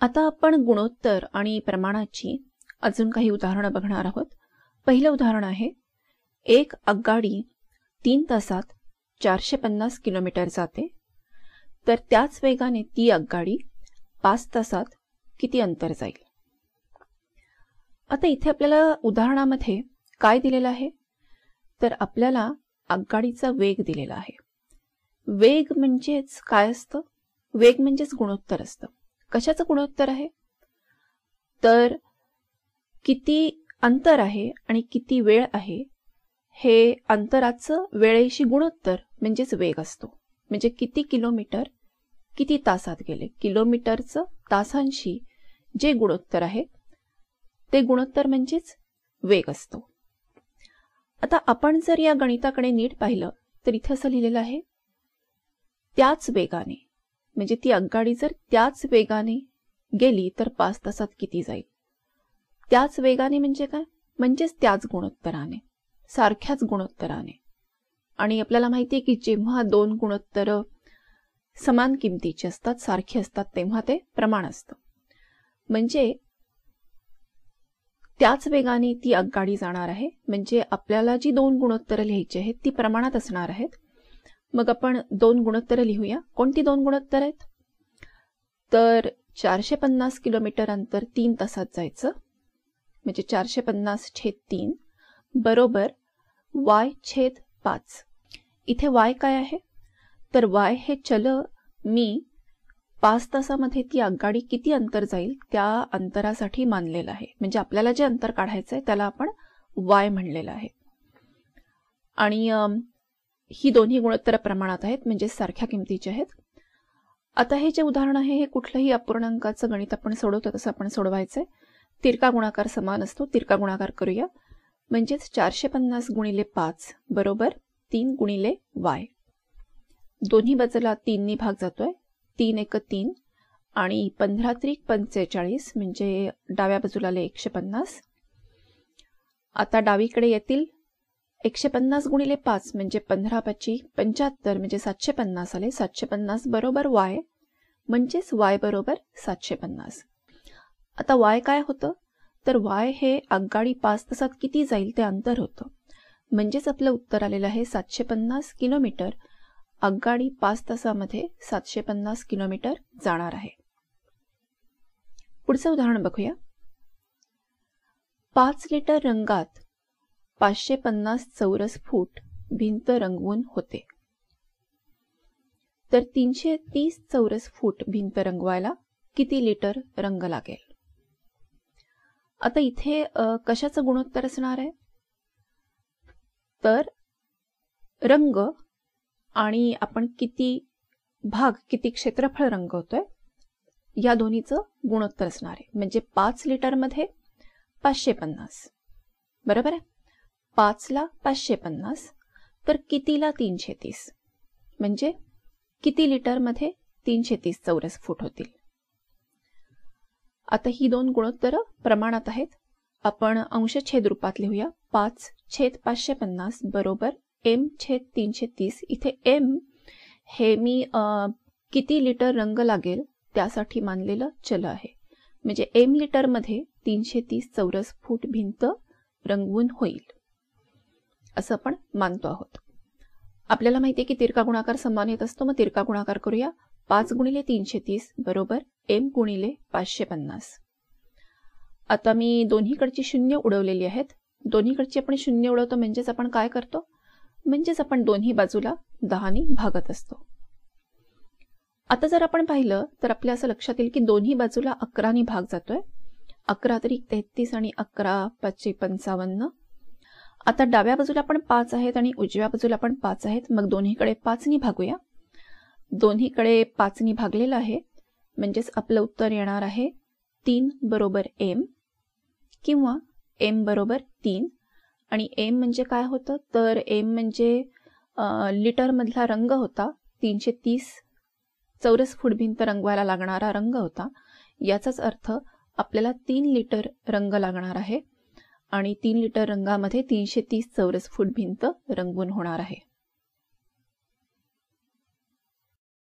आता आपण गुणोत्तर आणि प्रमाणाची अजून काही उदाहरणं बघणार आहोत. पहिलं उदाहरण आहे एक आगगाडी तीन तासात चारशे पन्नास किलोमीटर जाते. तर त्याच वेगाने ती आगगाडी पाच तासात किती अंतर जाईल? आता इथे आपल्याला उदाहरणामध्ये काय दिलेलं आहे? तर आपल्याला आगगाडीचा वेग दिलेला आहे. वेग म्हणजेच काय असतं? वेग म्हणजेच गुणोत्तर असतं. कशाचं गुणोत्तर आहे? तर किती अंतर आहे आणि किती वेळ आहे हे अंतराचं वेळेशी गुणोत्तर म्हणजेच वेग असतो. म्हणजे किती किलोमीटर किती तासात गेले? किलोमीटरचं तासांशी जे गुणोत्तर आहे ते गुणोत्तर म्हणजेच वेग असतो. आता आपण जर या गणिताकडे नीट पाहिलं तर इथे असं लिहिलेलं आहे त्याच वेगाने म्हणजे ती आगगाडी जर त्याच वेगाने गेली तर पाच तासात किती जाईल? त्याच वेगाने म्हणजे काय? म्हणजेच त्याच गुणोत्तराने सारख्याच गुणोत्तराने. आणि आपल्याला माहिती आहे की जेव्हा दोन गुणोत्तर समान किमतीचे असतात सारखे असतात तेव्हा ते प्रमाण असतं. म्हणजे त्याच वेगाने ती आगगाडी जाणार आहे म्हणजे आपल्याला जी दोन गुणोत्तरं लिहायची आहेत ती प्रमाणात असणार आहेत. मग आपण दोन गुणोत्तरं लिहूया. कोणती दोन गुणोत्तर आहेत? तर चारशे पन्नास किलोमीटर अंतर तीन तासात जायचं. म्हणजे चारशे पन्नास छेद तीन बरोबर वाय छेद पाच. इथे वाय काय आहे? तर वाय हे चल मी पाच तासामध्ये ती आगगाडी किती अंतर जाईल त्या अंतरासाठी मानलेलं आहे. म्हणजे आपल्याला जे अंतर काढायचं आहे त्याला आपण वाय म्हणलेलं आहे. आणि ही दोन्ही गुणोत्तर प्रमाणात आहेत म्हणजे सारख्या किमतीचे आहेत. आता हे जे उदाहरण आहे हे कुठलंही अपूर्णांकाचं गणित आपण सोडवतो तसं आपण सोडवायचंय. तिरका गुणाकार समान असतो तिरका गुणाकार करूया. म्हणजेच चारशे पन्नास गुणिले पाच बरोबर तीन गुणिले वाय. दोन्ही बाजूला तीननी भाग जातोय तीन एक तीन आणि पंधरा त्रिक पंचेचाळीस म्हणजे डाव्या बाजूला आले एकशे पन्नास आता डावीकडे येतील एकशे पन्नास गुणिले पाच म्हणजे पंधरा पाची पंच्याहत्तर म्हणजे सातशे पन्नास आले. सातशे पन्नास बरोबर वाय म्हणजेच वाय बरोबर सातशे पन्नास आता वाय काय होतं? तर वाय हे आगगाडी पाच तासात किती जाईल ते अंतर होतं. म्हणजेच आपलं उत्तर आलेलं आहे सातशे पन्नास किलोमीटर. आगगाडी पाच तासामध्ये सातशे पन्नास किलोमीटर जाणार आहे. पुढचं उदाहरण बघूया. पाच लिटर रंगात पाचशे पन्नास चौरस फूट भिंत रंगवून होते. तर तीनशे तीस चौरस फूट भिंत रंगवायला किती लिटर रंग लागेल? आता इथे कशाचं गुणोत्तर असणार आहे? तर रंग आणि आपण किती भाग किती क्षेत्रफळ रंगवतोय या दोन्हीचं गुणोत्तर असणार आहे. म्हणजे पाच लिटरमध्ये पाचशे पन्नास. बरोबर आहे? पाचला पाचशे पन्नास तर कितीला तीनशे तीस? म्हणजे किती लिटरमध्ये तीनशे तीस चौरस फूट होतील? आता ही दोन गुणोत्तर प्रमाणात आहेत. आपण अंश छेद रूपात लिहूया. पाच छेद पाचशे पन्नास बरोबर एम छेद तीनशे तीस. इथे एम हे मी किती लिटर रंग लागेल त्यासाठी मानलेलं चल आहे. म्हणजे एम लिटरमध्ये तीनशे तीस चौरस फूट भिंत रंगवून होईल. असं आपण मानतो आहोत. आपल्याला माहिती आहे की तिरका गुणाकार समान येत असतो मग तिरका गुणाकार करूया पाच गुणिले तीनशे तीस बरोबर एम गुणिले पाचशे पन्नास. आता मी दोन्हीकडची शून्य उडवलेली आहेत. दोन्हीकडची आपण शून्य उडवतो म्हणजेच आपण काय करतो? म्हणजेच आपण दोन्ही बाजूला दहानी भागत असतो. आता जर आपण पाहिलं तर आपल्या असं लक्षात येईल की दोन्ही बाजूला अकराने भाग जातोय. अकरा तरी तेहतीस आणि अकरा पाचशे पंचावन्न. आता डाव्या बाजूला पण पाच आहेत आणि उजव्या बाजूला पण पाच आहेत. मग दोन्हीकडे पाचनी भागूया. दोन्हीकडे पाचनी भागलेलं आहे. म्हणजेच आपलं उत्तर येणार आहे तीन बरोबर एम किंवा एम बरोबर तीन. आणि एम म्हणजे काय होतं? तर एम म्हणजे लिटरमधला रंग होता. तीनशे तीस चौरस फुट भिंत रंगवायला लागणारा रंग होता. याचाच अर्थ आपल्याला तीन लिटर रंग लागणार आहे. आणि तीन लिटर रंगामध्ये तीनशे तीस चौरस फूट भिंत रंगवून होणार आहे.